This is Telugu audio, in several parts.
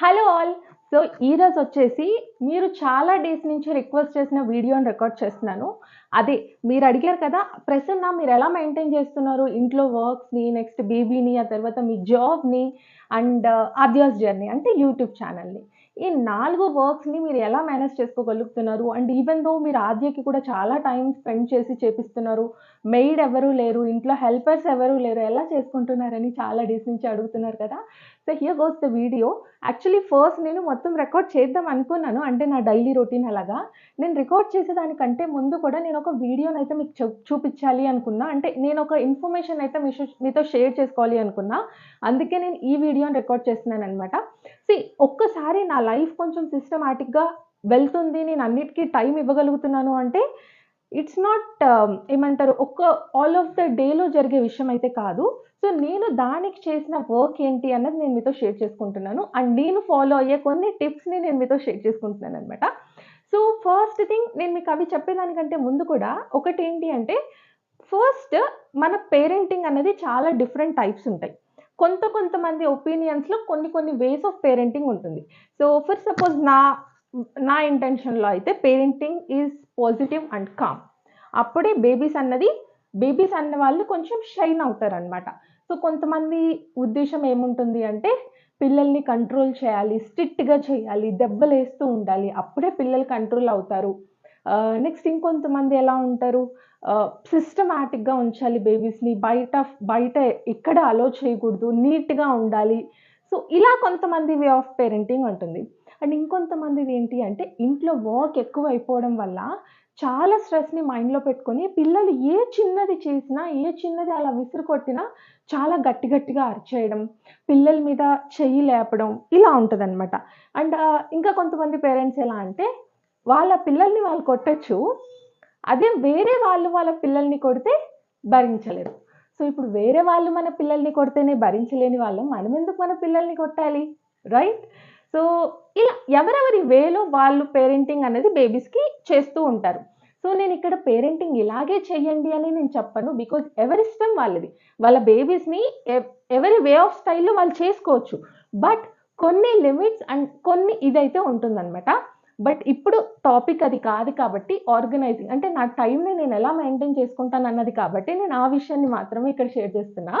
హలో ఆల్ సో ఈరోజు వచ్చేసి మీరు చాలా డేస్ నుంచి రిక్వెస్ట్ చేసిన వీడియోని రికార్డ్ చేస్తున్నాను. అదే మీరు అడిగారు కదా ప్రసన్న మీరు ఎలా మెయింటైన్ చేస్తున్నారు? ఇంట్లో వర్క్స్ని నెక్స్ట్ బేబీని ఆ తర్వాత మీ జాబ్ని అండ్ uh, ఆద్యాస్ జర్నీ అంటే యూట్యూబ్ ఛానల్ని ఈ నాలుగు వర్క్స్ని మీరు ఎలా మేనేజ్ చేసుకోగలుగుతున్నారు? అండ్ ఈవెన్ దో మీరు ఆద్యకి కూడా చాలా టైం స్పెండ్ చేసి చేపిస్తున్నారు మెయిడ్ ఎవరు లేరు ఇంట్లో హెల్పర్స్ ఎవరు లేరు ఎలా చేసుకుంటున్నారని చాలా డేస్ నుంచి అడుగుతున్నారు కదా. So here goes the video actually first నేను మొత్తం రికార్డ్ చేద్దాం అనుకున్నాను. అంటే నా డైలీ రొటీన్ అలాగా. నేను రికార్డ్ చేసేదానికంటే ముందు కూడా నేను ఒక వీడియోని అయితే మీకు చూపించాలి అనుకున్నా. అంటే నేను ఒక ఇన్ఫర్మేషన్ అయితే మీ మీతో షేర్ చేసుకోవాలి అనుకున్నా. అందుకే నేను ఈ వీడియోని రికార్డ్ చేస్తున్నాను అనమాట సి ఒక్కసారి నా లైఫ్ కొంచెం సిస్టమాటిక్గా వెళ్తుంది. నేను అన్నిటికీ టైం ఇవ్వగలుగుతున్నాను అంటే ఇట్స్ నాట్ um, ఏమంటారు? ఒక్క ఆల్ ఆఫ్ ద డేలో జరిగే విషయం అయితే కాదు. సో నేను దానికి చేసిన వర్క్ ఏంటి అన్నది నేను మీతో షేర్ చేసుకుంటున్నాను. అండ్ నేను ఫాలో అయ్యే కొన్ని టిప్స్ని నేను మీతో షేర్ చేసుకుంటున్నాను అనమాట సో ఫస్ట్ థింగ్ నేను మీకు అవి చెప్పేదానికంటే ముందు కూడా ఒకటి ఏంటి అంటే ఫస్ట్ మన పేరెంటింగ్ అనేది చాలా డిఫరెంట్ టైప్స్ ఉంటాయి. కొంత కొంతమంది ఒపీనియన్స్లో కొన్ని కొన్ని వేస్ ఆఫ్ పేరెంటింగ్ ఉంటుంది. సో ఫర్ సపోజ్ నా నా ఇంటెన్షన్లో అయితే parenting is positive and calm. అప్పుడే బేబీస్ అన్నది బేబీస్ అన్న వాళ్ళు కొంచెం షైన్ అవుతారు అనమాట సో కొంతమంది ఉద్దేశం ఏముంటుంది అంటే పిల్లల్ని కంట్రోల్ చేయాలి స్ట్రిక్ట్గా చేయాలి దెబ్బలు వేస్తూ ఉండాలి. అప్పుడే పిల్లలు కంట్రోల్ అవుతారు. నెక్స్ట్ ఇంకొంతమంది ఎలా ఉంటారు? సిస్టమాటిక్గా ఉంచాలి బేబీస్ని బయట బయట ఎక్కడ అలో చేయకూడదు. నీట్గా ఉండాలి. సో ఇలా కొంతమంది వే ఆఫ్ పేరెంటింగ్ ఉంటుంది అండ్ ఇంకొంతమంది ఏంటి అంటే ఇంట్లో వర్క్ ఎక్కువ అయిపోవడం వల్ల చాలా స్ట్రెస్ని మైండ్లో పెట్టుకొని పిల్లలు ఏ చిన్నది చేసినా ఏ చిన్నది అలా విసురు కొట్టినా చాలా గట్టి గట్టిగా అరిచేయడం పిల్లల మీద చెయ్యి లేపడం ఇలా ఉంటుంది అనమాట అండ్ ఇంకా కొంతమంది పేరెంట్స్ ఎలా అంటే వాళ్ళ పిల్లల్ని వాళ్ళు కొట్టచ్చు అదే వేరే వాళ్ళు వాళ్ళ పిల్లల్ని కొడితే భరించలేరు. సో ఇప్పుడు వేరే వాళ్ళు మన పిల్లల్ని కొడితేనే భరించలేని వాళ్ళం మనం ఎందుకు మన పిల్లల్ని కొట్టాలి? రైట్ సో ఇలా ఎవరెవరి వేలో వాళ్ళు పేరెంటింగ్ అనేది బేబీస్కి చేస్తూ ఉంటారు. సో నేను ఇక్కడ పేరెంటింగ్ ఇలాగే చేయండి అని నేను చెప్పను బికాజ్ ఎవరి ఇష్టం వాళ్ళది. వాళ్ళ బేబీస్ని ఎవరి వే ఆఫ్ స్టైల్లో వాళ్ళు చేసుకోవచ్చు. బట్ కొన్ని లిమిట్స్ అండ్ కొన్ని ఇదైతే ఉంటుందన్నమాట. బట్ ఇప్పుడు టాపిక్ అది కాదు కాబట్టి ఆర్గనైజింగ్ అంటే నా టైంని నేను ఎలా మెయింటైన్ చేసుకుంటాను అన్నది కాబట్టి నేను ఆ విషయాన్ని మాత్రమే ఇక్కడ షేర్ చేస్తున్నా.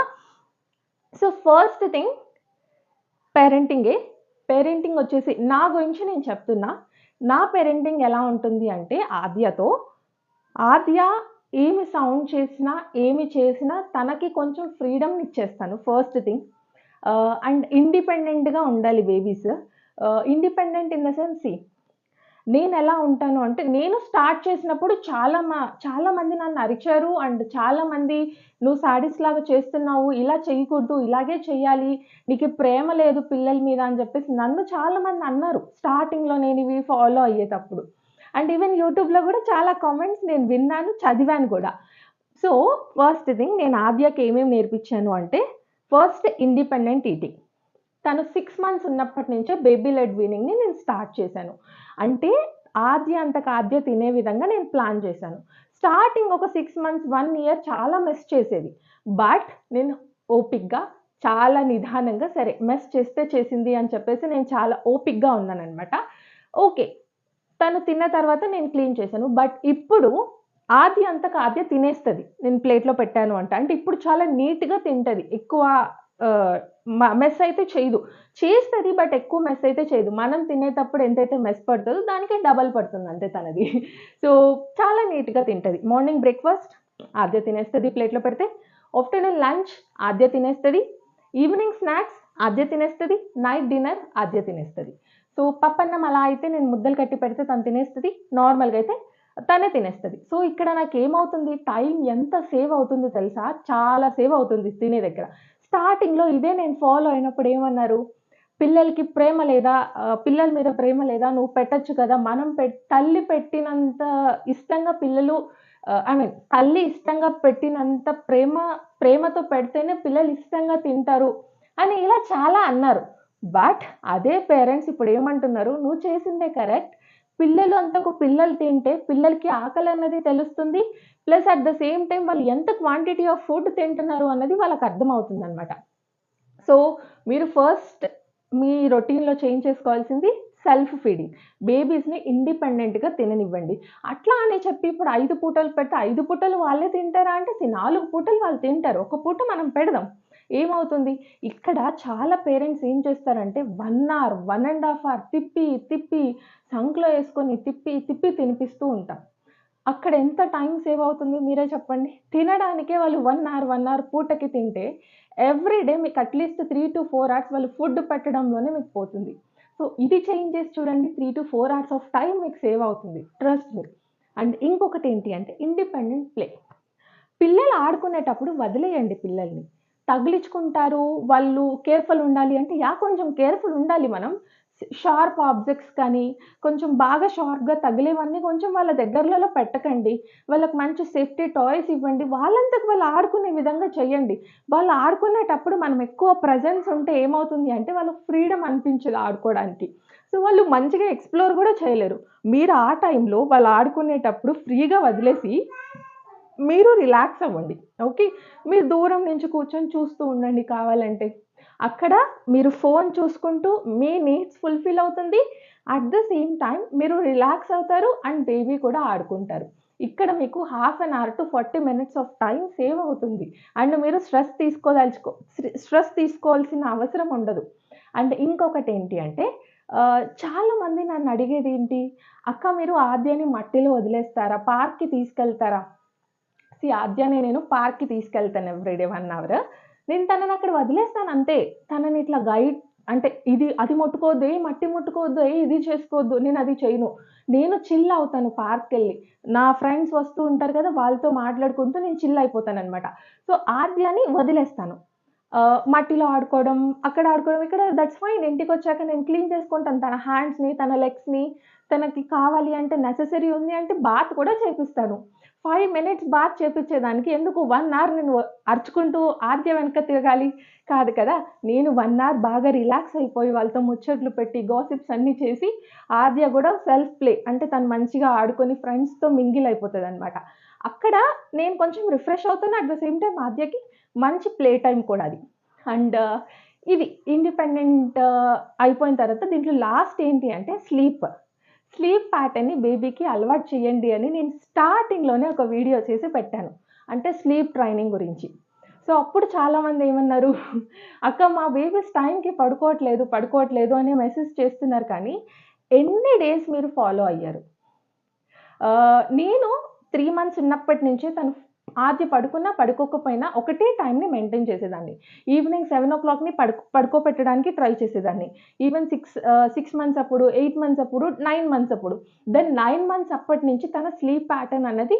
సో ఫస్ట్ థింగ్ పేరెంటింగే పేరెంటింగ్ వచ్చేసి నా గురించి నేను చెప్తున్నా. నా పేరెంటింగ్ ఎలా ఉంటుంది అంటే ఆద్యతో ఆద్య ఏమి సౌండ్ చేసినా ఏమి చేసినా తనకి కొంచెం ఫ్రీడమ్ ఇచ్చేస్తాను ఫస్ట్ థింగ్ అండ్ ఇండిపెండెంట్గా ఉండాలి babies independent in the sense నేను ఎలా ఉంటాను అంటే నేను స్టార్ట్ చేసినప్పుడు చాలా మా చాలా మంది నన్ను అరిచారు. అండ్ చాలా మంది నువ్వు శాడీస్ లాగా చేస్తున్నావు ఇలా చేయకూడదు ఇలాగే చేయాలి నీకు ప్రేమ లేదు పిల్లల మీద అని చెప్పేసి నన్ను చాలా మంది అన్నారు. స్టార్టింగ్లో నేను ఇవి ఫాలో అయ్యేటప్పుడు. అండ్ ఈవెన్ యూట్యూబ్లో కూడా చాలా కామెంట్స్ నేను విన్నాను చదివాను కూడా. సో ఫస్ట్ థింగ్ నేను ఆద్యకి ఏమేమి నేర్పించాను అంటే ఫస్ట్ ఇండిపెండెంట్ ఈటింగ్ తను సిక్స్ మంత్స్ ఉన్నప్పటి నుంచే బేబీ లెడ్ వీనింగ్ని నేను స్టార్ట్ చేశాను. అంటే ఆద్య అంతకు ఆద్య తినే విధంగా నేను ప్లాన్ చేశాను. స్టార్టింగ్ ఒక సిక్స్ మంత్స్ వన్ ఇయర్ చాలా మెస్ చేసేది. బట్ నేను ఓపిక్గా చాలా నిదానంగా సరే మెస్ చేస్తే చేసింది అని చెప్పేసి నేను చాలా ఓపిక్గా ఉన్నాను అనమాట ఓకే తను తిన్న తర్వాత నేను క్లీన్ చేశాను. బట్ ఇప్పుడు ఆది అంతకు ఆద్య తినేస్తుంది. నేను ప్లేట్లో పెట్టాను అంట. అంటే ఇప్పుడు చాలా నీట్గా తింటుంది. ఎక్కువ మెస్ అయితే చేయదు. చేస్తుంది బట్ ఎక్కువ మెస్ అయితే చేయదు. మనం తినేటప్పుడు ఎంతైతే మెస్ పడుతుందో దానికి డబల్ పడుతుంది అంతే తనది. సో చాలా నీట్గా తింటుంది. మార్నింగ్ బ్రేక్ఫాస్ట్ ఆద్య తినేస్తుంది ప్లేట్లో పెడితే. ఆఫ్టర్నూన్ లంచ్ ఆద్య తినేస్తుంది. ఈవినింగ్ స్నాక్స్ ఆద్య తినేస్తుంది. నైట్ డిన్నర్ ఆద్య తినేస్తుంది. సో పప్పన్నం అలా అయితే నేను ముద్దలు కట్టి పెడితే తను తినేస్తుంది. నార్మల్గా అయితే తనే తినేస్తుంది. సో ఇక్కడ నాకు ఏమవుతుంది టైం ఎంత సేవ్ అవుతుంది తెలుసా? చాలా సేవ్ అవుతుంది తినే దగ్గర. స్టార్టింగ్లో ఇదే నేను ఫాలో అయినప్పుడు ఏమన్నారు? పిల్లలకి ప్రేమ లేదా పిల్లల మీద ప్రేమ లేదా నువ్వు పెట్టచ్చు కదా? మనం పె తల్లి పెట్టినంత ఇష్టంగా పిల్లలు ఐ మీన్ తల్లి ఇష్టంగా పెట్టినంత ప్రేమ ప్రేమతో పెడితేనే పిల్లలు ఇష్టంగా తింటారు అని ఇలా చాలా అన్నారు. బట్ అదే పేరెంట్స్ ఇప్పుడు ఏమంటున్నారు? నువ్వు చేసిందే కరెక్ట్ పిల్లలు అంతకు పిల్లలు తింటే పిల్లలకి ఆకలి అన్నది తెలుస్తుంది plus at the same time వాళ్ళు ఎంత క్వాంటిటీ ఆఫ్ ఫుడ్ తింటున్నారు అన్నది వాళ్ళకి అర్థమవుతుంది అనమాట సో మీరు ఫస్ట్ మీ రొటీన్‌లో చేంజ్ చేసుకోవాల్సింది సెల్ఫ్ ఫీడింగ్. బేబీస్‌ని ఇండిపెండెంట్‌గా తిననివ్వండి. అట్లా అని చెప్పి ఇప్పుడు ఐదు పూటలు పెడితే ఐదు పూటలు వాళ్ళే తింటారా అంటే నాలుగు పూటలు వాళ్ళు తింటారు. ఒక పూట మనం పెడదాం. ఏమవుతుంది? ఇక్కడ చాలా పేరెంట్స్ ఏం చేస్తారంటే one hour, one and half hour తిప్పి, తిప్పి సంకలో వేసుకొని తిప్పి, తిప్పి తినిపిస్తూ ఉంటాం. అక్కడ ఎంత టైం సేవ్ అవుతుంది మీరే చెప్పండి. తినడానికే వాళ్ళు వన్ అవర్, వన్ అవర్ పూటకి తింటే ఎవ్రీ డే మీకు అట్‌లీస్ట్ 3-4 అవర్స్ వాళ్ళు ఫుడ్ పెట్టడంలోనే మీకు పోతుంది. సో, ఇది చేంజ్ చేసి చూడండి 3-4 అవర్స్ ఆఫ్ టైం మీకు సేవ్ అవుతుంది. ట్రస్ట్ మీరు అండ్ ఇంకొకటేంటి అంటే ఇండిపెండెంట్ ప్లే. పిల్లలు ఆడుకునేటప్పుడు వదిలేయండి పిల్లల్ని. తగిలించుకుంటారు, వాళ్ళు కేర్‌ఫుల్ ఉండాలి అంటే యా కొంచెం కేర్‌ఫుల్ ఉండాలి మనం. షార్ప్ ఆబ్జెక్ట్స్ కానీ, కొంచెం బాగా షార్ప్‌గా తగిలేవన్నీ కొంచెం వాళ్ళ దగ్గరలలో పెట్టకండి. వాళ్ళకి మంచి సేఫ్టీ టాయ్స్ ఇవ్వండి. వాళ్ళంతకు వాళ్ళు ఆడుకునే విధంగా చేయండి. వాళ్ళు ఆడుకునేటప్పుడు మనం ఎక్కువ ప్రెజెన్స్ ఉంటే ఏమవుతుంది అంటే వాళ్ళకి ఫ్రీడమ్ అనిపించదు ఆడుకోవడానికి. సో, వాళ్ళు మంచిగా ఎక్స్‌ప్లోర్ కూడా చేయలేరు. మీరు ఆ టైంలో వాళ్ళు ఆడుకునేటప్పుడు ఫ్రీగా వదిలేసి మీరు రిలాక్స్ అవ్వండి. ఓకే. మీరు దూరం నుంచి కూర్చొని చూస్తూ ఉండండి కావాలంటే. అక్కడ మీరు ఫోన్ చూసుకుంటూ మీ నీడ్స్ ఫుల్‌ఫిల్ అవుతుంది. అట్ ద సేమ్ టైం మీరు రిలాక్స్ అవుతారు అండ్ బేబీ కూడా ఆడుకుంటారు. ఇక్కడ మీకు half an hour to 40 minutes of time save అవుతుంది. అండ్ మీరు స్ట్రెస్ తీసుకోదలుచుకో స్ట్రెస్ తీసుకోవాల్సిన అవసరం ఉండదు. అండ్ ఇంకొకటి ఏంటి అంటే చాలామంది నన్ను అడిగేదేంటి? అక్క మీరు ఆద్యాన్ని మట్టిలో వదిలేస్తారా? పార్క్‌కి తీసుకెళ్తారా? సీ ఆద్యానే నేను పార్క్‌కి తీసుకెళ్తాను ఎవ్రీడే వన్ అవర్. నేను తనని అక్కడ వదిలేస్తాను అంతే. తనని ఇట్లా గైడ్ అంటే ఇది అది ముట్టుకోవద్దు, ఏ మట్టి ముట్టుకోవద్దు, ఏ ఇది చేసుకోవద్దు. నేను అది చేయను. నేను చిల్ అవుతాను పార్క్కి వెళ్ళి నా ఫ్రెండ్స్ వస్తూ ఉంటారు కదా! వాళ్ళతో మాట్లాడుకుంటూ నేను చిల్ అయిపోతాననమాట. సో, ఆద్యాని వదిలేస్తాను. మట్టిలో ఆడుకోవడం, అక్కడ ఆడుకోవడం, ఇక్కడ దట్స్ ఫైన్. ఇంటికొచ్చాక నేను క్లీన్ చేసుకుంటాను. తన హ్యాండ్స్‌ని, తన లెగ్స్‌ని తనకి కావాలి అంటే నెససరీ ఉంది అంటే బాత్ కూడా చేపిస్తాను. ఫైవ్ మినిట్స్ బాత్ చేపించేదానికి ఎందుకు వన్ అవర్ నేను అరుచుకుంటూ ఆద్య వెనక తిరగాలి? కాదు కదా! నేను వన్ అవర్ బాగా రిలాక్స్ అయిపోయి వాళ్ళతో ముచ్చట్లు పెట్టి గాసిప్స్ అన్నీ చేసి ఆద్య కూడా సెల్ఫ్ ప్లే అంటే తను మంచిగా ఆడుకొని ఫ్రెండ్స్‌తో మింగిల్ అయిపోతుంది అనమాట అక్కడ నేను కొంచెం రిఫ్రెష్ అవుతాను. అట్ ద సేమ్ టైం ఆద్యకి మంచి ప్లే టైం కూడా అది. అండ్ uh, ఇది ఇండిపెండెంట్ uh, అయిపోయిన తర్వాత దీంట్లో లాస్ట్ ఏంటి అంటే స్లీప్. స్లీప్ ప్యాటర్న్‌ని బేబీకి అలవాటు చేయండి అని నేను స్టార్టింగ్‌లోనే ఒక వీడియో చేసి పెట్టాను. అంటే స్లీప్ ట్రైనింగ్ గురించి. సో, అప్పుడు చాలామంది ఏమన్నారు? అక్క మా బేబీస్ టైంకి పడుకోవట్లేదు, పడుకోవట్లేదు అనే మెసేజ్ చేస్తున్నారు కానీ ఎన్ని డేస్ మీరు ఫాలో అయ్యారు? నేను త్రీ మంత్స్ ఉన్నప్పటి నుంచే తను ఆద్య పడుకున్నా, పడుకోకపోయినా ఒకటే టైంని మెయింటైన్ చేసేదాన్ని. ఈవినింగ్ 7:00ని పడుకో పడుకోపెట్టడానికి ట్రై చేసేదాన్ని. ఈవెన్ సిక్స్ సిక్స్ మంత్స్ అప్పుడు, ఎయిట్ మంత్స్ అప్పుడు, నైన్ మంత్స్ అప్పుడు. దెన్ నైన్ మంత్స్ అప్పటి నుంచి తన స్లీప్ ప్యాటర్న్ అనేది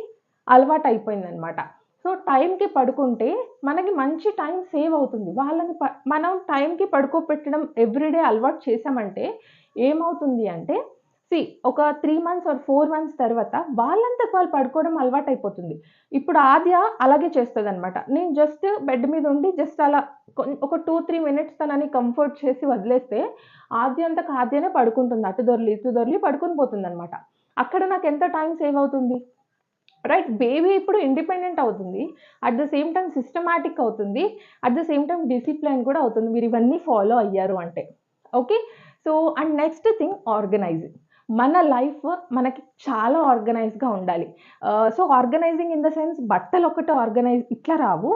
అలవాటు అయిపోయిందనమాట సో, టైంకి పడుకుంటే మనకి మంచి టైం సేవ్ అవుతుంది. వాళ్ళని ప మనం టైంకి పడుకోపెట్టడం ఎవ్రీడే అలవాటు చేసామంటే ఏమవుతుంది అంటే సి ఒక three months or four months తర్వాత వాళ్ళంతకు వాళ్ళు పడుకోవడం అలవాటు అయిపోతుంది ఇప్పుడు ఆద్య అలాగే చేస్తుంది అనమాట నేను జస్ట్ బెడ్ మీద ఉండి జస్ట్ అలా ఒక 2, 3 మినిట్స్ తనని కంఫర్ట్ చేసి వదిలేస్తే ఆద్య అంతకు ఆద్యనే పడుకుంటుంది. అటు దొరలి ఇటు దొర్లి పడుకొని పోతుందనమాట. అక్కడ నాకు ఎంత టైం సేవ్ అవుతుంది? రైట్. బేబీ ఇప్పుడు ఇండిపెండెంట్ అవుతుంది. At the same time systematic అవుతుంది. At the same time discipline కూడా అవుతుంది. మీరు ఇవన్నీ ఫాలో అయ్యారు అంటే. Okay. So, and next thing organizing. మన లైఫ్ మనకి చాలా ఆర్గనైజ్‌గా ఉండాలి. So, organizing in the sense బట్టలు ఒకటి ఆర్గనైజ్ ఇట్లా రావు.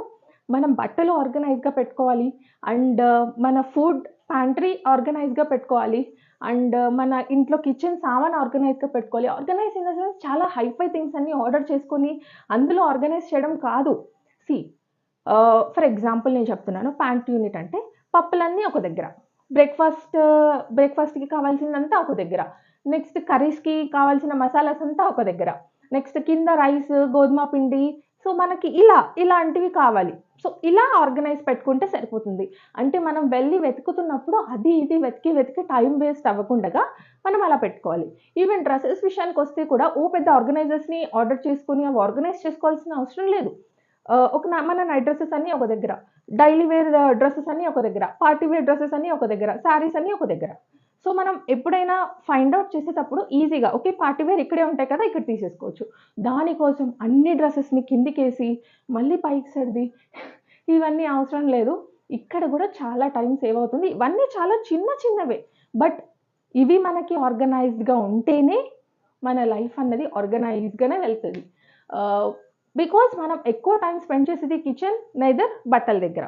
మనం బట్టలు ఆర్గనైజ్‌గా పెట్టుకోవాలి. అండ్ మన ఫుడ్ ప్యాంట్రీ ఆర్గనైజ్‌గా పెట్టుకోవాలి. అండ్ మన ఇంట్లో కిచెన్ సామాన్ ఆర్గనైజ్‌గా పెట్టుకోవాలి. ఆర్గనైజ్ ఇన్ ద సెన్స్ చాలా హైఫై థింగ్స్ అన్నీ ఆర్డర్ చేసుకొని అందులో ఆర్గనైజ్ చేయడం కాదు. సి ఫర్ ఎగ్జాంపుల్ నేను చెప్తున్నాను. ప్యాంట్ యూనిట్ అంటే పప్పులన్నీ ఒక దగ్గర. బ్రేక్‌ఫాస్ట్ బ్రేక్‌ఫాస్ట్‌కి కావాల్సిందంతా ఒక దగ్గర. నెక్స్ట్ కర్రీస్‌కి కావాల్సిన మసాలాస్ అంతా ఒక దగ్గర. నెక్స్ట్ కింద రైస్, గోధుమ పిండి సో, మనకి ఇలా ఇలాంటివి కావాలి. సో, ఇలా ఆర్గనైజ్ పెట్టుకుంటే సరిపోతుంది. అంటే మనం వెళ్ళి వెతుకుతున్నప్పుడు అది ఇది వెతికి, వెతికి టైం వేస్ట్ అవ్వకుండా మనం అలా పెట్టుకోవాలి. ఈవెన్ డ్రెస్సెస్ విషయానికి వస్తే కూడా ఓ పెద్ద ఆర్గనైజర్స్‌ని ఆర్డర్ చేసుకుని అవి ఆర్గనైజ్ చేసుకోవాల్సిన అవసరం లేదు. Uh, ఒక మన నైట్ డ్రెస్సెస్ అన్నీ ఒక దగ్గర. డైలీ వేర్ డ్రెస్సెస్ అన్నీ ఒక దగ్గర. పార్టీ వేర్ డ్రెస్సెస్ అన్నీ ఒక దగ్గర. శారీస్ అన్నీ ఒక దగ్గర. సో, మనం ఎప్పుడైనా ఫైండ్ అవుట్ చేసేటప్పుడు ఈజీగా ఓకే. పార్టీ వేర్ ఇక్కడే ఉంటాయి కదా! ఇక్కడ తీసేసుకోవచ్చు. దానికోసం అన్ని డ్రెస్సెస్ని కిందికేసి మళ్ళీ పైకి సర్ది ఇవన్నీ అవసరం లేదు. ఇక్కడ కూడా చాలా టైం సేవ్ అవుతుంది ఇవన్నీ చాలా చిన్న చిన్నవే బట్ ఇవి మనకి ఆర్గనైజ్డ్గా ఉంటేనే మన లైఫ్ అన్నది ఆర్గనైజ్డ్గానే వెళ్తుంది బికాస్ మనం ఎక్కువ టైం స్పెండ్ చేసేది కిచెన్ నైదర్ బట్టల దగ్గర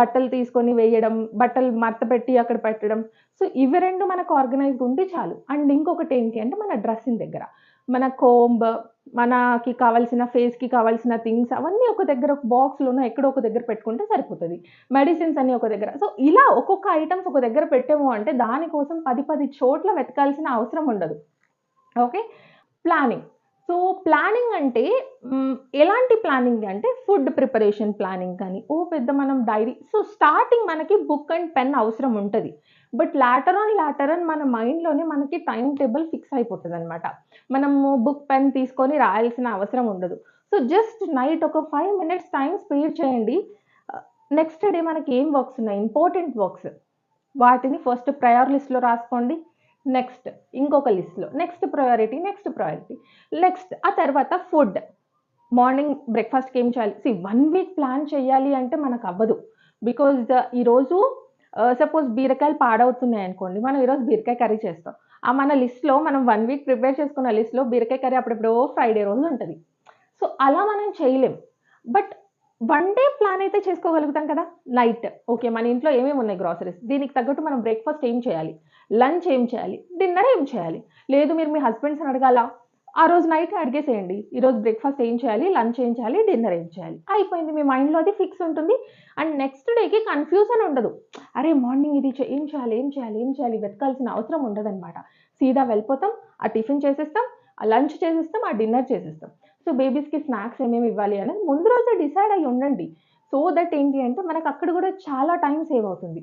బట్టలు తీసుకొని వేయడం బట్టలు మడత పెట్టి అక్కడ పెట్టడం. సో ఇవి రెండు మనకు ఆర్గనైజ్డ్ ఉంటే చాలు. అండ్ ఇంకొకటి ఏంటి అంటే మన డ్రెస్సింగ్ దగ్గర. మన కోంబ్ మనకి కావాల్సిన ఫేస్కి కావాల్సిన థింగ్స్ అవన్నీ ఒక దగ్గర ఒక బాక్స్లోనో ఎక్కడో ఒక దగ్గర పెట్టుకుంటే సరిపోతుంది. మెడిసిన్స్ అన్నీ ఒక దగ్గర. సో ఇలా ఒక్కొక్క ఐటమ్స్ ఒక దగ్గర పెట్టాము అంటే దానికోసం పది పది చోట్ల వెతకాల్సిన అవసరం ఉండదు. ఓకే ప్లానింగ్ సో ప్లానింగ్ అంటే ఎలాంటి ప్లానింగ్ అంటే ఫుడ్ ప్రిపరేషన్ ప్లానింగ్ కానీ ఓ పెద్ద మనం డైరీ సో స్టార్టింగ్ మనకి బుక్ అండ్ పెన్ అవసరం ఉంటుంది. But later on later on మన మైండ్లోనే మనకి టైం టేబుల్ ఫిక్స్ అయిపోతుంది అనమాట మనము బుక్ పెన్ తీసుకొని రాయాల్సిన అవసరం ఉండదు. సో జస్ట్ నైట్ ఒక ఫైవ్ మినిట్స్ టైం స్పేర్ చేయండి. నెక్స్ట్ డే మనకి ఏం వర్క్స్ ఉన్నాయి? Important works. వాటిని ఫస్ట్ ప్రయర్ లిస్ట్లో రాసుకోండి. నెక్స్ట్ ఇంకొక లిస్ట్లో next priority next priority next ఆ తర్వాత ఫుడ్ మార్నింగ్ బ్రేక్ఫాస్ట్కి ఏం చేయాలి? సి వన్ వీక్ ప్లాన్ చేయాలి అంటే మనకు అవ్వదు. బికాజ్ ఈరోజు సపోజ్ బీరకాయలు పాడవుతున్నాయి అనుకోండి మనం ఈరోజు బీరకాయ కర్రీ చేస్తాం. ఆ మన లిస్ట్లో మనం వన్ వీక్ ప్రిపేర్ చేసుకున్న లిస్ట్లో బీరకాయ కర్రీ అప్పుడెప్పుడో ఫ్రైడే రోజు ఉంటుంది. సో అలా మనం చేయలేం. బట్ వన్ డే ప్లాన్ అయితే చేసుకోగలుగుతాం కదా? నైట్ ఓకే మన ఇంట్లో ఏమేమి ఉన్నాయి గ్రాసరీస్ దీనికి తగ్గట్టు మనం బ్రేక్ఫాస్ట్ ఏం చేయాలి? లంచ్ ఏం చేయాలి? డిన్నర్ ఏం చేయాలి? లేదు మీరు మీ హస్బెండ్స్ని అడగాల? ఆ రోజు నైట్ అడిగేసేయండి. ఈరోజు బ్రేక్ఫాస్ట్ ఏం చేయాలి? లంచ్ ఏం చేయాలి? డిన్నర్ ఏం చేయాలి? అయిపోయింది. మీ మైండ్లో అది ఫిక్స్ ఉంటుంది. అండ్ నెక్స్ట్ డేకి కన్ఫ్యూజన్ ఉండదు. అరే మార్నింగ్ ఇది ఏం చేయాలి? ఏం చేయాలి? ఏం చేయాలి? వెతకాల్సిన అవసరం ఉండదన్నమాట. సీదా వెళ్ళిపోతాం ఆ టిఫిన్ చేసేస్తాం ఆ లంచ్ చేసేస్తాం ఆ డిన్నర్ చేసేస్తాం. సో బేబీస్కి స్నాక్స్ ఏమేమి ఇవ్వాలి అనేది ముందు రోజే డిసైడ్ అయ్యి ఉండండి. సో దట్ ఏంటి అంటే మనకు అక్కడ కూడా చాలా టైం సేవ్ అవుతుంది.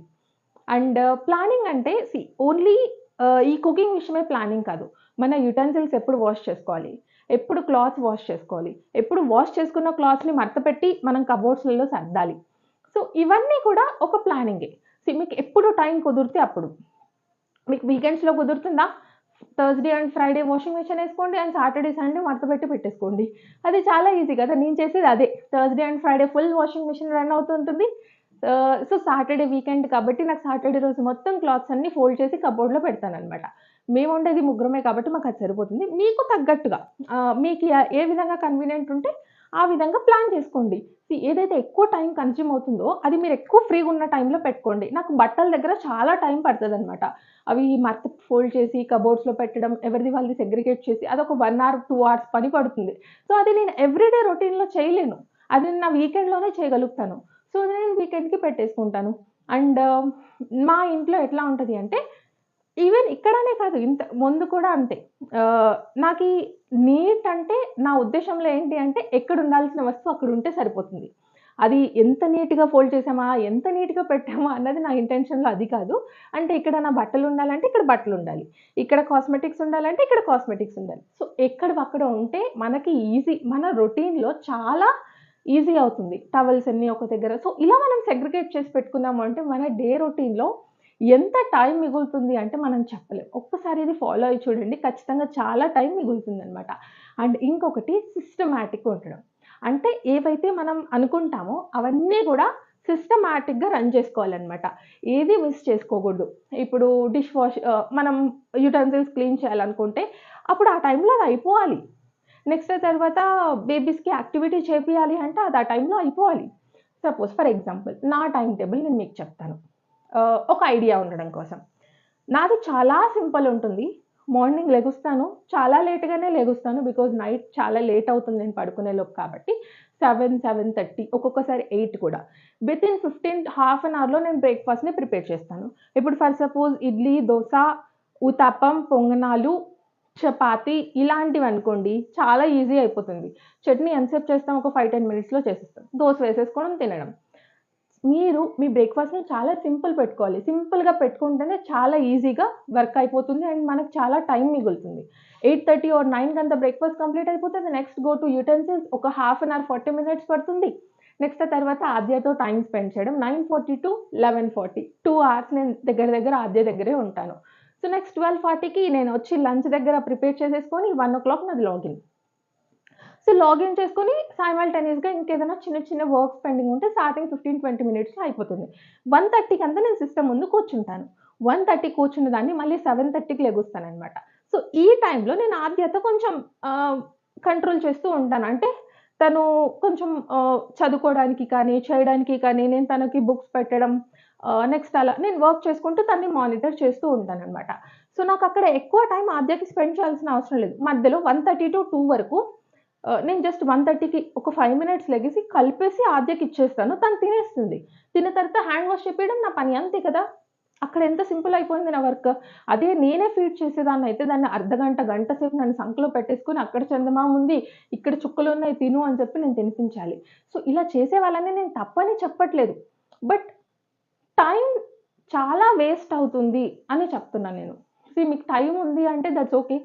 అండ్ ప్లానింగ్ uh, అంటే సి ఓన్లీ uh, ఈ కుకింగ్ విషయమే ప్లానింగ్ కాదు. మన యుటెన్సిల్స్ ఎప్పుడు వాష్ చేసుకోవాలి? ఎప్పుడు క్లాత్ వాష్ చేసుకోవాలి? ఎప్పుడు వాష్ చేసుకున్న క్లాత్ని మడతపెట్టి మనం కబోర్డ్స్లలో సర్దాలి. సో ఇవన్నీ కూడా ఒక ప్లానింగే సి మీకు ఎప్పుడు టైం కుదిరితే అప్పుడు. మీకు వీకెండ్స్లో కుదురుతుందా? Thursday and Friday washing machine వేసుకోండి అండ్ సాటర్డే సండే మడతపెట్టి పెట్టేసుకోండి. అది చాలా ఈజీ కదా నేను చేసేది అదే. Thursday and Friday full washing machine run అవుతుంటుంది సో సాటర్డే వీకెండ్ కాబట్టి నాకు సాటర్డే రోజు మొత్తం క్లాత్స్ అన్ని ఫోల్డ్ చేసి కబోర్డ్లో పెడతాను అనమాట మేము ఉండేది ముగ్గురమే కాబట్టి మాకు అది సరిపోతుంది. మీకు తగ్గట్టుగా uh, మీకు ఏ- విధంగా కన్వీనియంట్ ఉంటే ఆ విధంగా ప్లాన్ చేసుకోండి. ఏదైతే ఎక్కువ టైం కన్జ్యూమ్ అవుతుందో అది మీరు ఎక్కువ ఫ్రీగా ఉన్న టైంలో పెట్టుకోండి. నాకు బట్టల దగ్గర చాలా టైం పడుతుంది అనమాట అవి మర్త ఫోల్డ్ చేసి కబోర్డ్స్లో పెట్టడం ఎవరిది వాళ్ళది సెగ్రిగేట్ చేసి అదొక వన్ అవర్ టూ అవర్స్ పని పడుతుంది. సో అది నేను ఎవ్రీడే రొటీన్లో చేయలేను. అది నేను నా వీకెండ్లోనే చేయగలుగుతాను. సో నేను వీకెండ్కి పెట్టేసుకుంటాను. అండ్ మా ఇంట్లో ఎట్లా ఉంటుంది అంటే ఈవెన్ ఇక్కడనే కాదు ఇంత ముందు కూడా అంతే. నాకు ఈ నీట్ అంటే నా ఉద్దేశంలో ఏంటి అంటే ఎక్కడ ఉండాల్సిన వస్తువు అక్కడ ఉంటే సరిపోతుంది. అది ఎంత నీట్గా ఫోల్డ్ చేసామా ఎంత నీట్గా పెట్టామా అన్నది నా ఇంటెన్షన్లో అది కాదు. అంటే ఇక్కడ నా బట్టలు ఉండాలంటే ఇక్కడ బట్టలు ఉండాలి. ఇక్కడ కాస్మెటిక్స్ ఉండాలంటే ఇక్కడ కాస్మెటిక్స్ ఉండాలి. సో ఎక్కడ అక్కడ ఉంటే మనకి ఈజీ మన రొటీన్లో చాలా ఈజీ అవుతుంది. టవల్స్ అన్నీ ఒక దగ్గర. సో ఇలా మనం సెగ్రిగేట్ చేసి పెట్టుకున్నాము అంటే మన డే రొటీన్లో ఎంత టైం మిగులుతుంది అంటే మనం చెప్పలేం. ఒక్కసారి ఇది ఫాలో అయ్యి చూడండి ఖచ్చితంగా చాలా టైం మిగులుతుంది అనమాట అండ్ ఇంకొకటి సిస్టమాటిక్ ఉండడం. అంటే ఏవైతే మనం అనుకుంటామో అవన్నీ కూడా సిస్టమాటిక్గా రన్ చేసుకోవాలన్నమాట. ఏది మిస్ చేసుకోకూడదు. ఇప్పుడు డిష్ వాష్ మనం యుటెన్సిల్స్ క్లీన్ చేయాలనుకుంటే అప్పుడు ఆ టైంలో అది అయిపోవాలి. నెక్స్ట్ తర్వాత బేబీస్కి యాక్టివిటీ చేపియాలి అంటే అది ఆ టైంలో అయిపోవాలి. సపోజ్ ఫర్ ఎగ్జాంపుల్ నా టైం టేబుల్ నేను మీకు చెప్తాను. ఒక ఐడియా ఉండడం కోసం. నాది చాలా సింపుల్ ఉంటుంది. మార్నింగ్ లెగుస్తాను. చాలా లేట్గానే లెగుస్తాను బికాజ్ నైట్ చాలా లేట్ అవుతుంది నేను పడుకునే లోపు కాబట్టి. సెవెన్ సెవెన్ థర్టీ ఒక్కొక్కసారి ఎయిట్ కూడా. With in fifteen half an అవర్లో నేను బ్రేక్ఫాస్ట్ని ప్రిపేర్ చేస్తాను. ఇప్పుడు ఫర్ సపోజ్ ఇడ్లీ దోశ ఉతప్పం పొంగనాలు చపాతి ఇలాంటివి అనుకోండి చాలా ఈజీ అయిపోతుంది. చట్నీ ఎంతసేపు చేస్తాం? ఒక ఫైవ్ టెన్ మినిట్స్లో చేసేస్తాం. దోశ వేసేసుకోవడం తినడం. మీరు మీ బ్రేక్ఫాస్ట్ని చాలా సింపుల్ పెట్టుకోవాలి. సింపుల్గా పెట్టుకుంటేనే చాలా ఈజీగా వర్క్ అయిపోతుంది అండ్ మనకు చాలా టైం మిగులుతుంది. ఎయిట్ థర్టీ ఆర్ నైన్ కంత బ్రేక్ఫాస్ట్ కంప్లీట్ అయిపోతుంది నెక్స్ట్ గో టు యూటెన్సిల్స్ ఒక half an hour forty minutes పడుతుంది. నెక్స్ట్ తర్వాత ఆద్యతో టైం స్పెండ్ చేయడం. Nine forty to eleven forty two hours నేను దగ్గర దగ్గర ఆద్య దగ్గరే ఉంటాను. సో నెక్స్ట్ ట్వెల్వ్ ఫార్టీకి నేను వచ్చి లంచ్ దగ్గర ప్రిపేర్ చేసేసుకొని వన్ ఓ క్లాక్ నాది లాగిన్ సో లాగిన్ చేసుకొని సైమల్టేనియస్గా ఇంకేదైనా చిన్న చిన్న వర్క్స్ పెండింగ్ ఉంటే స్టార్టింగ్ ఫిఫ్టీన్ ట్వంటీ మినిట్స్లో అయిపోతుంది. వన్ థర్టీకి అంతా నేను సిస్టమ్ ముందు కూర్చుంటాను. వన్ థర్టీ కూర్చున్న దాన్ని మళ్ళీ సెవెన్ థర్టీకి లెగుస్తానమాట సో ఈ టైంలో నేను ఆద్యత కొంచెం కంట్రోల్ చేస్తూ ఉంటాను. అంటే తను కొంచెం చదువుకోవడానికి కానీ చేయడానికి కానీ నేను తనకి బుక్స్ పెట్టడం నెక్స్ట్ అలా నేను వర్క్ చేసుకుంటూ తన్ని మానిటర్ చేస్తూ ఉంటాను అనమాట సో నాకు అక్కడ ఎక్కువ టైం ఆద్యకి స్పెండ్ చేయాల్సిన అవసరం లేదు. మధ్యలో వన్ థర్టీ టు టూ వరకు Uh, నేను జస్ట్ వన్ థర్టీకి ఒక ఫైవ్ మినిట్స్ లెగేసి కలిపేసి ఆద్యకి ఇచ్చేస్తాను. తను తినేస్తుంది. తిన్న తర్వాత హ్యాండ్ వాష్ చెప్పేయడం నా పని. అంతే కదా? అక్కడ ఎంత సింపుల్ అయిపోయింది నా వర్క్. అదే నేనే ఫీడ్ చేసేదాన్ని అయితే దాన్ని అర్ధ గంట గంట సేపు నన్ను సంకలో పెట్టేసుకుని అక్కడ చందమామ ఉంది ఇక్కడ చుక్కలు ఉన్నాయి తిను అని చెప్పి నేను తినిపించాలి. సో ఇలా చేసే వాళ్ళని నేను తప్పని చెప్పట్లేదు. బట్ టైం చాలా వేస్ట్ అవుతుంది అని చెప్తున్నాను నేను. సో మీకు టైం ఉంది అంటే దట్స్ ఓకే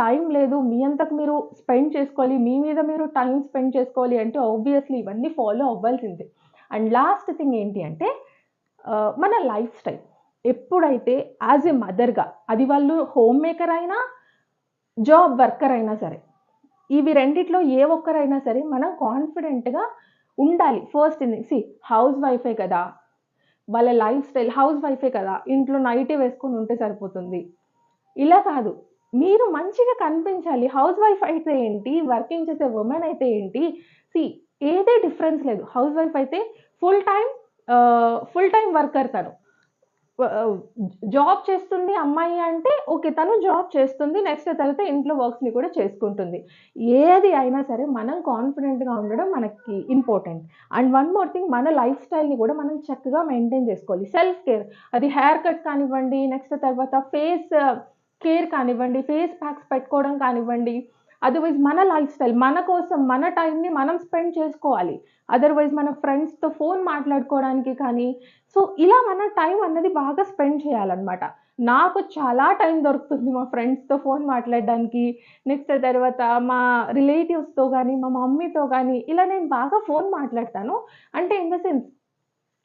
టైం లేదు మీ అంతకు మీరు స్పెండ్ చేసుకోవాలి మీ మీద మీరు టైం స్పెండ్ చేసుకోవాలి అంటే ఆబ్వియస్లీ ఇవన్నీ ఫాలో అవ్వాల్సిందే. అండ్ లాస్ట్ థింగ్ ఏంటి అంటే మన లైఫ్ స్టైల్ ఎప్పుడైతే యాజ్ ఎ మదర్గా అది వాళ్ళు హోమ్ మేకర్ అయినా జాబ్ వర్కర్ అయినా సరే ఇవి రెండిట్లో ఏ ఒక్కరైనా సరే మనం కాన్ఫిడెంట్గా ఉండాలి. ఫస్ట్ ఇది సి హౌస్ వైఫే కదా వాళ్ళ లైఫ్ స్టైల్ హౌస్ వైఫే కదా ఇంట్లో నైటే వేసుకొని ఉంటే సరిపోతుంది. ఇలా కాదు. మీరు మంచిగా కనిపించాలి. హౌస్ వైఫ్ అయితే ఏంటి? వర్కింగ్ చేసే ఉమెన్ అయితే ఏంటి? సి ఏదే డిఫరెన్స్ లేదు. హౌస్ వైఫ్ అయితే full time full time worker తను. జాబ్ చేస్తుంది అమ్మాయి అంటే ఓకే తను జాబ్ చేస్తుంది. నెక్స్ట్ తర్వాత ఇంట్లో వర్క్స్ని కూడా చేసుకుంటుంది. ఏది అయినా సరే మనం కాన్ఫిడెంట్గా ఉండడం మనకి important and one more thing మన లైఫ్ స్టైల్ని కూడా మనం చక్కగా మెయింటైన్ చేసుకోవాలి. సెల్ఫ్ కేర్ అది హెయిర్ కట్ కానివ్వండి నెక్స్ట్ తర్వాత ఫేస్ కేర్ కానివ్వండి ఫేస్ ప్యాక్స్ పెట్టుకోవడం కానివ్వండి అదర్వైజ్ మన లైఫ్ స్టైల్ మన కోసం మన టైంని మనం స్పెండ్ చేసుకోవాలి. అదర్వైజ్ మన ఫ్రెండ్స్తో ఫోన్ మాట్లాడుకోవడానికి కానీ సో ఇలా మన టైం అన్నది బాగా స్పెండ్ చేయాలన్నమాట. నాకు చాలా టైం దొరుకుతుంది మా ఫ్రెండ్స్తో ఫోన్ మాట్లాడడానికి. నెక్స్ట్ తర్వాత మా రిలేటివ్స్తో కానీ మా మమ్మీతో కానీ ఇలా నేను బాగా ఫోన్ మాట్లాడతాను. అంటే ఇన్ ద సెన్స్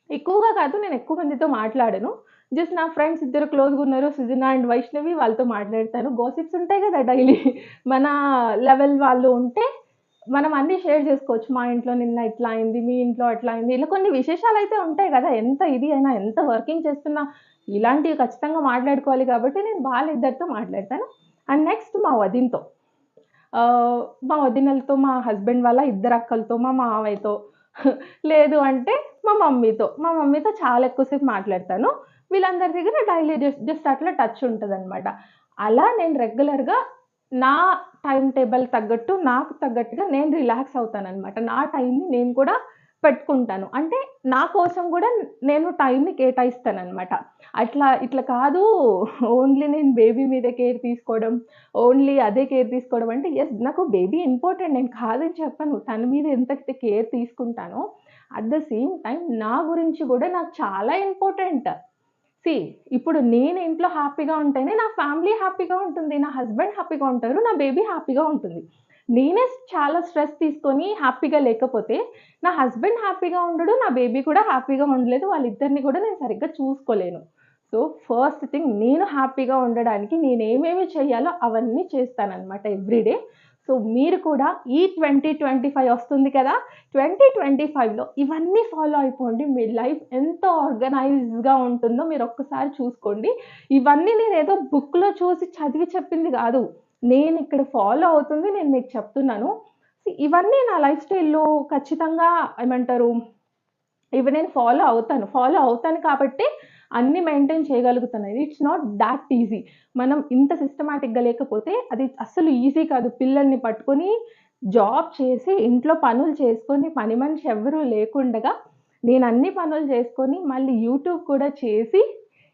ఎక్కువగా కాదు నేను ఎక్కువ మందితో మాట్లాడను. జస్ట్ నా ఫ్రెండ్స్ ఇద్దరు క్లోజ్గా ఉన్నారు సుజనా అండ్ వైష్ణవి వాళ్ళతో మాట్లాడతాను. గోసిప్స్ ఉంటాయి కదా డైలీ మన లెవెల్ వాళ్ళు ఉంటే మనం అన్నీ షేర్ చేసుకోవచ్చు. మా ఇంట్లో నిన్న ఇట్లా అయింది మీ ఇంట్లో అట్లా అయింది. ఇలా కొన్ని విశేషాలు అయితే ఉంటాయి కదా. ఎంత ఇది అయినా ఎంత వర్కింగ్ చేస్తున్నా ఇలాంటివి ఖచ్చితంగా మాట్లాడుకోవాలి కాబట్టి నేను వాళ్ళిద్దరితో మాట్లాడతాను. అండ్ నెక్స్ట్ మా వదినతో. మా వదినలతో మా హస్బెండ్ వాళ్ళ ఇద్దరు అక్కలతో మా మావయ్యతో లేదు అంటే మా మమ్మీతో. మా మమ్మీతో చాలా ఎక్కువసేపు మాట్లాడతాను. వీళ్ళందరి దగ్గర డైలీ జస్ట్ జస్ట్ అట్లా టచ్ ఉంటుంది అనమాట అలా నేను రెగ్యులర్గా నా టైం టేబుల్ తగ్గట్టు నాకు తగ్గట్టుగా నేను రిలాక్స్ అవుతాను అనమాట నా టైంని నేను కూడా పెట్టుకుంటాను. అంటే నా కోసం కూడా నేను టైంని కేటాయిస్తాను అనమాట అట్లా ఇట్లా కాదు ఓన్లీ నేను బేబీ మీద కేర్ తీసుకోవడం ఓన్లీ అదే కేర్ తీసుకోవడం అంటే ఎస్ నాకు బేబీ ఇంపార్టెంట్ నేను కాదని చెప్పను. తన మీద ఎంతైతే కేర్ తీసుకుంటానో అట్ ద సేమ్ టైం నా గురించి కూడా నాకు చాలా ఇంపార్టెంట్. సి ఇప్పుడు నేను ఇంట్లో హ్యాపీగా ఉంటేనే నా ఫ్యామిలీ హ్యాపీగా ఉంటుంది నా హస్బెండ్ హ్యాపీగా ఉంటారు నా బేబీ హ్యాపీగా ఉంటుంది. నేనే చాలా స్ట్రెస్ తీసుకొని హ్యాపీగా లేకపోతే నా హస్బెండ్ హ్యాపీగా ఉండడు నా బేబీ కూడా హ్యాపీగా ఉండలేదు వాళ్ళిద్దరిని కూడా నేను సరిగ్గా చూసుకోలేను. సో ఫస్ట్ థింగ్ నేను హ్యాపీగా ఉండడానికి నేను ఏమేమి చేయాలో అవన్నీ చేస్తానన్నమాట ఎవ్రీడే సో మీరు కూడా ఈ ట్వంటీ ట్వంటీ ఫైవ్ వస్తుంది కదా ట్వంటీ ట్వంటీ ఫైవ్లో ఇవన్నీ ఫాలో అయిపోండి. మీ లైఫ్ ఎంత ఆర్గనైజ్గా ఉంటుందో మీరు ఒక్కసారి చూసుకోండి. ఇవన్నీ నేను ఏదో బుక్లో చూసి చదివి చెప్పింది కాదు. నేను ఇక్కడ ఫాలో అవుతుంది నేను మీకు చెప్తున్నాను. ఇవన్నీ నా లైఫ్ స్టైల్లో ఖచ్చితంగా ఏమంటారు ఇవి నేను ఫాలో అవుతాను. ఫాలో అవుతాను కాబట్టి అన్ని మెయింటైన్ చేయగలుగుతున్నాయి ఇట్స్ నాట్ దాట్ ఈజీ మనం ఇంత సిస్టమాటిక్గా లేకపోతే అది అస్సలు ఈజీ కాదు. పిల్లల్ని పట్టుకొని జాబ్ చేసి ఇంట్లో పనులు చేసుకొని పని మనిషి ఎవరూ లేకుండగా నేను అన్ని పనులు చేసుకొని మళ్ళీ యూట్యూబ్ కూడా చేసి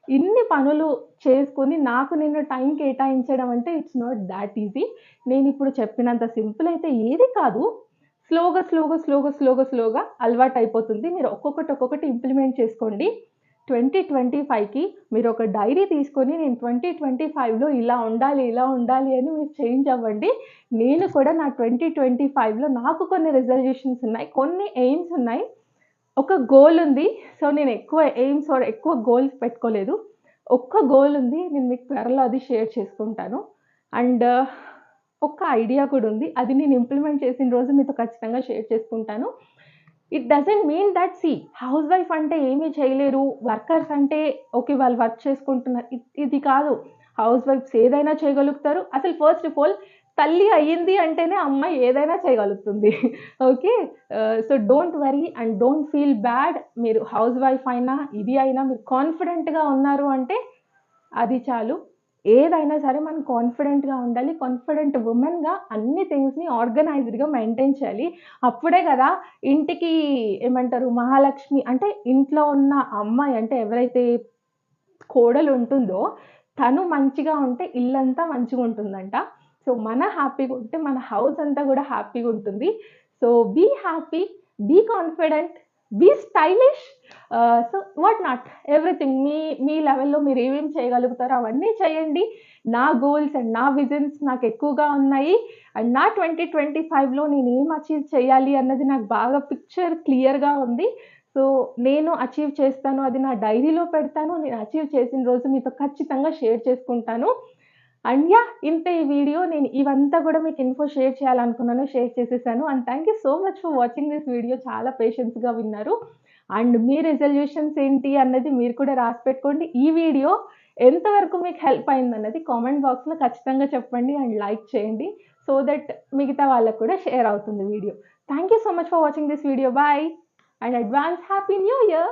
ఇన్ని పనులు చేసుకొని నాకు నేను టైం కేటాయించడం అంటే ఇట్స్ నాట్ దాట్ ఈజీ నేను ఇప్పుడు చెప్పినంత సింపుల్ అయితే ఏది కాదు. స్లోగా స్లోగా స్లోగా స్లోగా స్లోగా అలవాటు అయిపోతుంది మీరు ఒక్కొక్కటి ఒక్కొక్కటి ఇంప్లిమెంట్ చేసుకోండి. ట్వంటీ ట్వంటీ ఫైవ్కి మీరు ఒక డైరీ తీసుకొని నేను ట్వంటీ ట్వంటీ ఫైవ్లో ఇలా ఉండాలి ఇలా ఉండాలి అని మీరు చేంజ్ అవ్వండి. నేను కూడా నా ట్వంటీ ట్వంటీ ఫైవ్లో నాకు కొన్ని రిజల్యూషన్స్ ఉన్నాయి కొన్ని ఎయిమ్స్ ఉన్నాయి. ఒక గోల్ ఉంది సో నేను ఎక్కువ ఎయిమ్స్ ఆర్ ఎక్కువ గోల్స్ పెట్టుకోలేదు. ఒక్క గోల్ ఉంది నేను మీకు త్వరలో అది షేర్ చేసుకుంటాను. అండ్ uh, ఒక్క ఐడియా కూడా ఉంది అది నేను ఇంప్లిమెంట్ చేసిన రోజు మీతో ఖచ్చితంగా షేర్ చేసుకుంటాను. It doesn't mean that see housewife అంటే ఏమీ చేయలేరు వర్కర్స్ అంటే ఓకే వాళ్ళు వర్క్ చేసుకుంటున్నారు. ఇది కాదు. హౌస్ వైఫ్స్ ఏదైనా చేయగలుగుతారు. అసలు ఫస్ట్ ఆఫ్ ఆల్ తల్లి అయ్యింది అంటేనే అమ్మాయి ఏదైనా చేయగలుగుతుంది. Okay so don't worry and don't feel bad మీరు హౌస్ వైఫ్ అయినా ఇది అయినా మీరు కాన్ఫిడెంట్గా ఉన్నారు అంటే అది చాలు. ఏదైనా సరే మనం కాన్ఫిడెంట్గా ఉండాలి. కాన్ఫిడెంట్ ఉమెన్గా అన్ని థింగ్స్ని ఆర్గనైజ్డ్గా మెయింటైన్ చేయాలి. అప్పుడే కదా ఇంటికి ఏమంటారు మహాలక్ష్మి అంటే ఇంట్లో ఉన్న అమ్మాయి అంటే ఎవరైతే కోడలు ఉంటుందో తను మంచిగా ఉంటే ఇల్లంతా మంచిగా ఉంటుందంట. సో మన హ్యాపీగా ఉంటే మన హౌస్ అంతా కూడా హ్యాపీగా ఉంటుంది. So be happy be confident be stylish so what not everything మీ మీ లెవెల్లో మీరు ఏమేమి చేయగలుగుతారో అవన్నీ చేయండి. నా గోల్స్ అండ్ నా విజన్స్ నాకు ఎక్కువగా ఉన్నాయి. అండ్ నా ట్వంటీ ట్వంటీ ఫైవ్లో నేను ఏం అచీవ్ చేయాలి అన్నది నాకు బాగా పిక్చర్ క్లియర్గా ఉంది. సో నేను అచీవ్ చేస్తాను అది నా డైరీలో పెడతాను. నేను అచీవ్ చేసిన రోజు మీతో ఖచ్చితంగా షేర్ చేసుకుంటాను. అండ్ యా ఇంత ఈ వీడియో నేను ఇవంతా కూడా మీకు ఇన్ఫో షేర్ చేయాలనుకున్నాను షేర్ చేసేసాను. And thank you so much for watching this video చాలా పేషెన్స్గా విన్నారు. అండ్ మీ రిజల్యూషన్స్ ఏంటి అన్నది మీరు కూడా రాసి పెట్టుకోండి. ఈ వీడియో ఎంతవరకు మీకు హెల్ప్ అయింది అన్నది కామెంట్ బాక్స్లో ఖచ్చితంగా చెప్పండి అండ్ లైక్ చేయండి. సో దట్ మిగతా వాళ్ళకు కూడా షేర్ అవుతుంది video. Thank you so much for watching this video bye and advance happy new year